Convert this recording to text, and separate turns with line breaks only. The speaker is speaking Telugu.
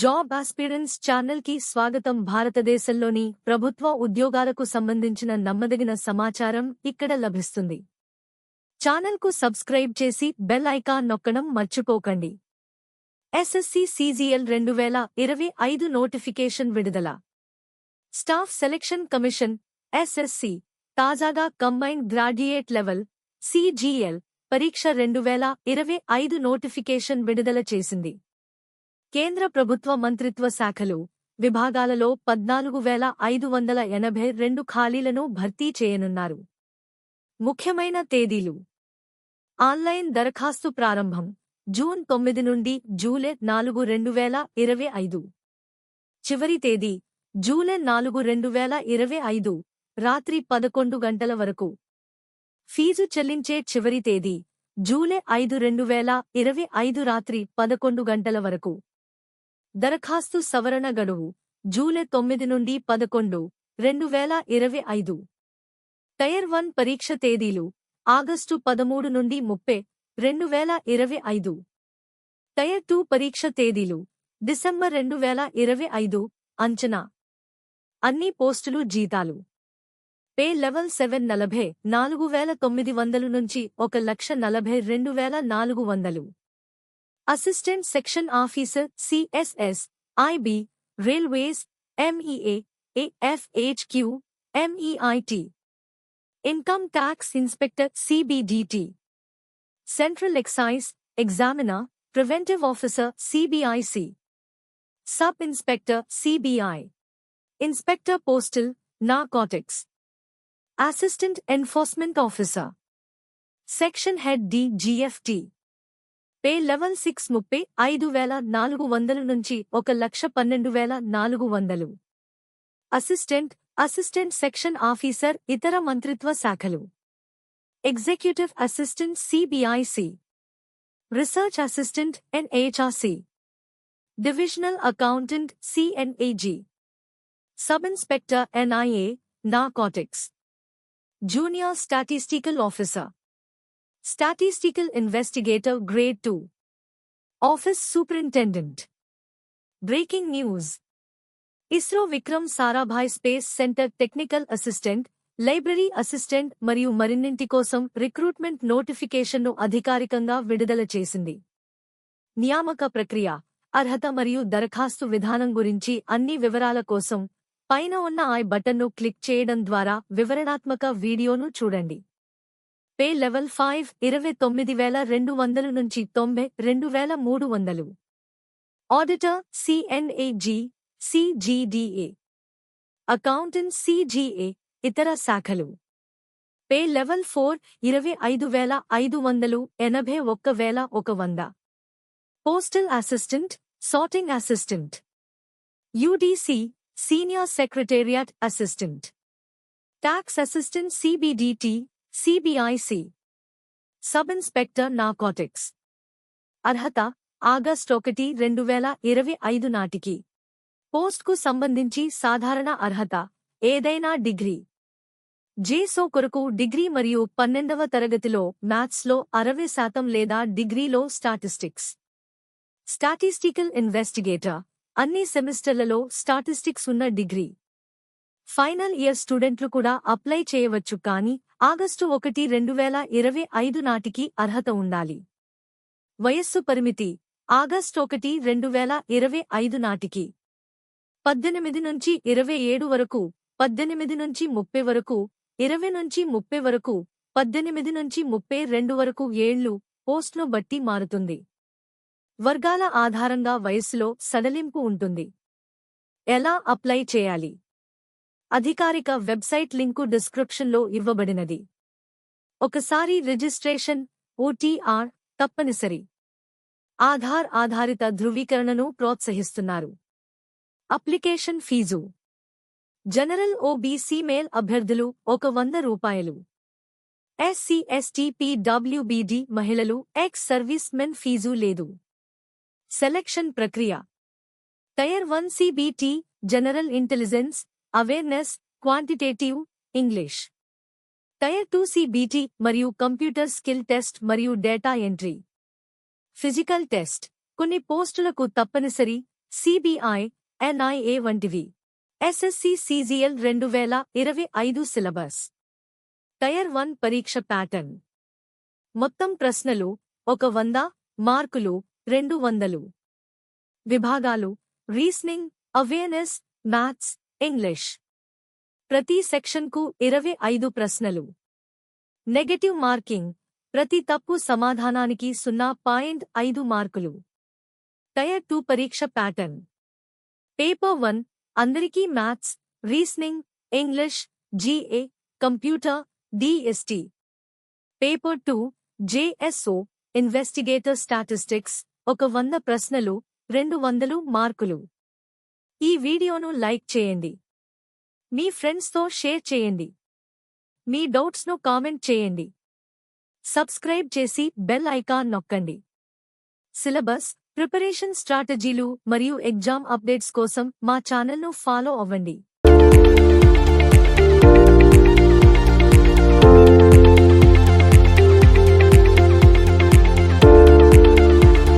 జాబ్ ఆస్పిరెన్స్ ఛానల్కి స్వాగతం. భారతదేశంలోని ప్రభుత్వ ఉద్యోగాలకు సంబంధించిన నమ్మదగిన సమాచారం ఇక్కడ లభిస్తుంది. ఛానల్కు సబ్స్క్రైబ్ చేసి బెల్ ఐకాన్ నొక్కడం మర్చిపోకండి. ఎస్ఎస్సి సీజీఎల్ రెండు వేల ఇరవై ఐదు నోటిఫికేషన్ విడుదల. స్టాఫ్ సెలెక్షన్ కమిషన్ ఎస్ఎస్సి తాజాగా కంబైన్డ్ గ్రాడ్యుయేట్ లెవెల్ సిజిఎల్ పరీక్ష రెండు వేల ఇరవై ఐదు నోటిఫికేషన్ విడుదల చేసింది. కేంద్ర ప్రభుత్వ మంత్రిత్వ శాఖలు విభాగాలలో పద్నాలుగు వేల ఐదు వందల ఎనభై రెండు ఖాళీలను భర్తీ చేయనున్నారు. ముఖ్యమైన తేదీలు. ఆన్లైన్ దరఖాస్తు ప్రారంభం. జూన్ తొమ్మిది నుండి జూలై నాలుగు రెండు వేల ఇరవై ఐదు. చివరి తేదీ. జూలై నాలుగు రెండు వేల ఇరవై ఐదు. రాత్రి పదకొండు గంటల వరకు. ఫీజు చెల్లించే చివరి తేదీ. జూలై ఐదు రెండు వేల ఇరవై ఐదు రాత్రి పదకొండు గంటల వరకు. దరఖాస్తు సవరణ గడువు జూలై తొమ్మిది నుండి పదకొండు రెండు వేల ఇరవై ఐదు. టైర్ వన్ పరీక్ష తేదీలు ఆగస్టు పదమూడు నుండి ముప్పై రెండు వేల ఇరవై ఐదు. టైర్ టూ పరీక్ష తేదీలు డిసెంబర్ రెండు వేల ఇరవై ఐదు అంచనా. అన్ని పోస్టులు జీతాలు. పే లెవెల్ సెవెన్ నలభై నాలుగు వేల తొమ్మిది వందలు నుంచి ఒక లక్ష నలభై రెండు వేల నాలుగు వందలు. Assistant Section Officer CSS, IB, Railways, MEA, AFHQ, MEIT. Income Tax Inspector CBDT. Central Excise, Examiner, Preventive Officer CBIC. Sub Inspector CBI. Inspector Postal, Narcotics. Assistant Enforcement Officer. Section Head DGFT. Pay level six ముప్పై ఐదు వేల నాలుగు వందల నుంచి ఒక లక్ష పన్నెండు వేల నాలుగు వందలు. అసిస్టెంట్ అసిస్టెంట్ సెక్షన్ ఆఫీసర్ ఇతర మంత్రిత్వ శాఖలు. Executive assistant CBIC. Research assistant NHRC. Divisional accountant C N A G. Sub inspector NIA narcotics junior statistical officer. Statistical Investigator Grade 2 Office Superintendent. Breaking News. ISRO Vikram Sarabhai space centre technical assistant library assistant మరియు మరిన్నింటి కోసం రిక్రూట్మెంట్ నోటిఫికేషన్ను అధికారికంగా విడుదల చేసింది. నియామక ప్రక్రియ అర్హత మరియు దరఖాస్తు విధానం గురించి అన్ని వివరాల కోసం పైన ఉన్న ఐ బటన్ను క్లిక్ చేయడం ద్వారా వివరణాత్మక వీడియోను చూడండి. పే లెవెల్ ఫైవ్ ఇరవై తొమ్మిది వేల రెండు వందలు నుంచి తొంభై రెండు వేల మూడు వందలు auditor CNAG CGDA accountant CGA ఇతర శాఖలు పే లెవెల్ ఫోర్ ఇరవై ఐదు వేల ఐదు వందలు ఎనభై ఒక్క వేల ఒక వంద postal assistant sorting assistant UDC senior secretariat assistant tax assistant CBDT CBIC sub inspector narcotics అర్హత ఆగస్ట్ ఒకటి రెండు వేల ఇరవై ఐదు నాటికి. పోస్ట్కు సంబంధించి సాధారణ అర్హత ఏదైనా డిగ్రీ. జేసో కొరకు డిగ్రీ మరియు పన్నెండవ తరగతిలో మ్యాథ్స్లో అరవై శాతం లేదా డిగ్రీలో స్టాటిస్టిక్స్. స్టాటిస్టికల్ ఇన్వెస్టిగేటర్ అన్ని సెమిస్టర్లలో స్టాటిస్టిక్స్ ఉన్న డిగ్రీ. ఫైనల్ ఇయర్ స్టూడెంట్లు కూడా అప్లై చేయవచ్చు కానీ ఆగస్టు ఒకటి రెండు వేల ఇరవై ఐదు నాటికి అర్హత ఉండాలి. వయస్సు పరిమితి ఆగస్టు ఒకటి రెండు వేల ఇరవై ఐదు నాటికి. పద్దెనిమిది నుంచి ఇరవై ఏడు వరకు పద్దెనిమిది నుంచి ముప్పై వరకు ఇరవై నుంచి ముప్పై వరకు పద్దెనిమిది నుంచి ముప్పై రెండు వరకు ఏళ్ళు పోస్ట్ను బట్టి మారుతుంది. వర్గాల ఆధారంగా వయస్సులో సడలింపు ఉంటుంది. ఎలా అప్లై చేయాలి? అధికారిక వెబ్సైట్ లింకు డిస్క్రిప్షన్లో ఇవ్వబడినది. ఒకసారి రిజిస్ట్రేషన్ ఓటీఆర్ తప్పనిసరి. ఆధార్ ఆధారిత ధృవీకరణను ప్రోత్సహిస్తున్నారు. Application fee. General OBC male అభ్యర్థులు ఒక వంద రూపాయలు. ఎస్సీ ఎస్టీ డబ్ల్యూబీడీ మహిళలు ఎక్స్ సర్వీస్ మెన్ ఫీజు లేదు. సెలక్షన్ ప్రక్రియ. Tier one CBT general intelligence awareness quantitative English tier two CBT మరియు కంప్యూటర్ స్కిల్ టెస్ట్ మరియు డేటా ఎంట్రీ ఫిజికల్ టెస్ట్ కొన్ని పోస్టులకు తప్పనిసరి సిబిఐ ఎన్ఐఏ వంటివి. ఎస్ఎస్సి సిజిఎల్ రెండు వేల ఇరవై ఐదు సిలబస్. టైర్ వన్ పరీక్ష ప్యాటర్న్ మొత్తం ప్రశ్నలు ఒక వంద మార్కులు రెండు వందలు. విభాగాలు రీజనింగ్ అవేర్నెస్ మ్యాథ్స్ ఇంగ్లీష్ ప్రతి సెక్షన్కు ఇరవై ఐదు ప్రశ్నలు. నెగటివ్ మార్కింగ్ ప్రతి తప్పు సమాధానానికి సున్నా పాయింట్ ఐదు మార్కులు. టయర్ టూ పరీక్ష ప్యాటర్న్ పేపర్ వన్ అందరికీ maths reasoning English GA computer DST paper two JSO investigator statistics ఒక వంద ప్రశ్నలు రెండు వందలు మార్కులు. ఈ వీడియోను లైక్ చేయండి. మీ ఫ్రెండ్స్తో షేర్ చేయండి. మీ డౌట్స్ను కామెంట్ చేయండి. సబ్స్క్రైబ్ చేసి బెల్ ఐకాన్ నొక్కండి. సిలబస్ ప్రిపరేషన్ స్ట్రాటజీలు మరియు ఎగ్జామ్ అప్డేట్స్ కోసం మా ఛానల్ను ఫాలో అవ్వండి.